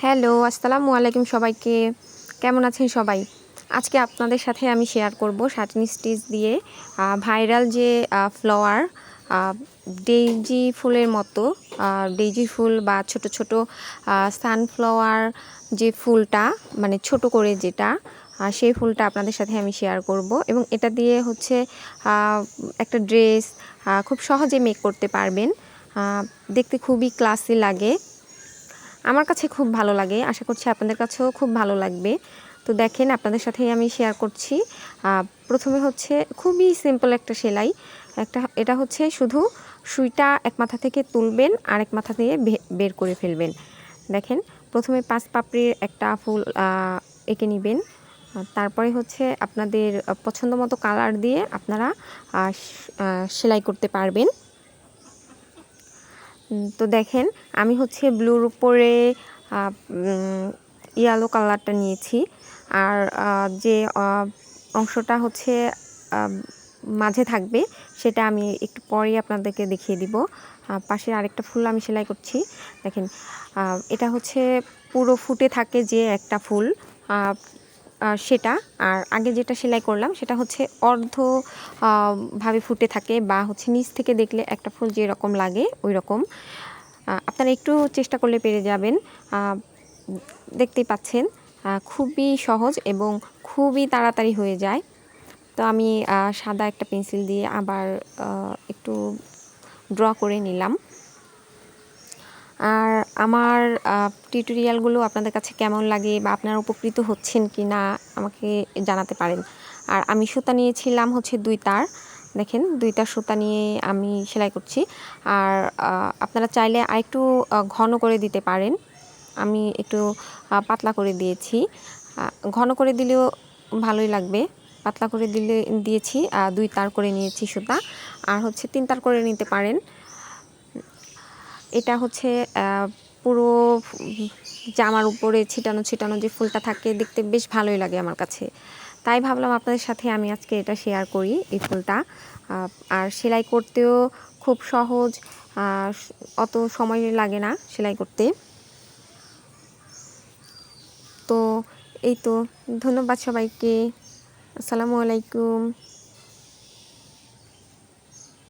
Hello, আসসালামু আলাইকুম সবাইকে। কেমন আছেন সবাই? আজকে আপনাদের সাথে আমি শেয়ার করব সাটিন স্টিচ দিয়ে ভাইরাল যে ফ্লাওয়ার ডেইজি ফুলের মতো ডেইজি ফুল বা ছোট ছোট সানফ্লাওয়ার যে ফুলটা মানে ছোট করে যেটা সেই ফুলটা আপনাদের সাথে আমি শেয়ার করব এবং এটা দিয়ে হচ্ছে একটা ড্রেস খুব সহজে মেক করতে পারবেন। দেখতে খুবই ক্লাসি লাগে। আমার কাছে খুব ভালো লাগে। আশা করছি আপনাদের কাছেও খুব ভালো লাগবে। তো দেখেন, আপনাদের সাথেই আমি শেয়ার করছি। প্রথমে হচ্ছে খুবই সিম্পল একটা সেলাই। একটা, এটা হচ্ছে শুধু সুইটা এক মাথা থেকে তুলবেন, আর এক মাথা দিয়ে বের করে ফেলবেন। দেখেন, প্রথমে পাঁচ পাপড়ির একটা ফুল এঁকে নেবেন। তারপরে হচ্ছে আপনাদের পছন্দ মতো কালার দিয়ে আপনারা সেলাই করতে পারবেন। তো দেখেন, আমি হচ্ছে ব্লুর উপরে ইয়েলো কালারটা নিয়েছি। আর যে অংশটা হচ্ছে মাঝে থাকবে, সেটা আমি একটু পরেই আপনাদেরকে দেখিয়ে দিব। পাশের আরেকটা ফুল আমি সেলাই করছি। দেখেন এটা হচ্ছে পুরো ফুটে থাকে যে একটা ফুল। সেটা। আর আগে যেটা সেলাই করলাম সেটা হচ্ছে অর্ধ ভাবে ফুটে থাকে বা হচ্ছে নিচ থেকে দেখলে একটা ফুল যেরকম লাগে ওই রকম আপনারা একটু চেষ্টা করলে পেরে যাবেন। দেখতেই পাচ্ছেন খুবই সহজ এবং খুবই তাড়াতাড়ি হয়ে যায়। তো আমি সাদা একটা পেন্সিল দিয়ে আবার একটু ড্র করে নিলাম। আর আমার টিউটোরিয়ালগুলো আপনাদের কাছে কেমন লাগে বা আপনারা উপকৃত হচ্ছেন কি না আমাকে জানাতে পারেন। আর আমি সুতা নিয়েছিলাম হচ্ছে দুই তার। দেখেন দুইটা সুতা নিয়ে আমি সেলাই করছি। আর আপনারা চাইলে আরেকটু ঘন করে দিতে পারেন। আমি একটু পাতলা করে দিয়েছি। ঘন করে দিলেও ভালোই লাগবে। পাতলা করে দিলে, দিয়েছি দুই তার করে নিয়েছি সুতা। আর হচ্ছে তিন তার করে নিতে পারেন। এটা হচ্ছে পুরো জামার উপরে ছিটানো ছিটানো যে ফুলটা থাকে, দেখতে বেশ ভালোই লাগে আমার কাছে। তাই ভাবলাম আপনাদের সাথে আমি আজকে এটা শেয়ার করি এই ফুলটা। আর সেলাই করতেও খুব সহজ অত সময় লাগে না সেলাই করতে। তো এই তো, ধন্যবাদ সবাইকে। আসসালামু আলাইকুম।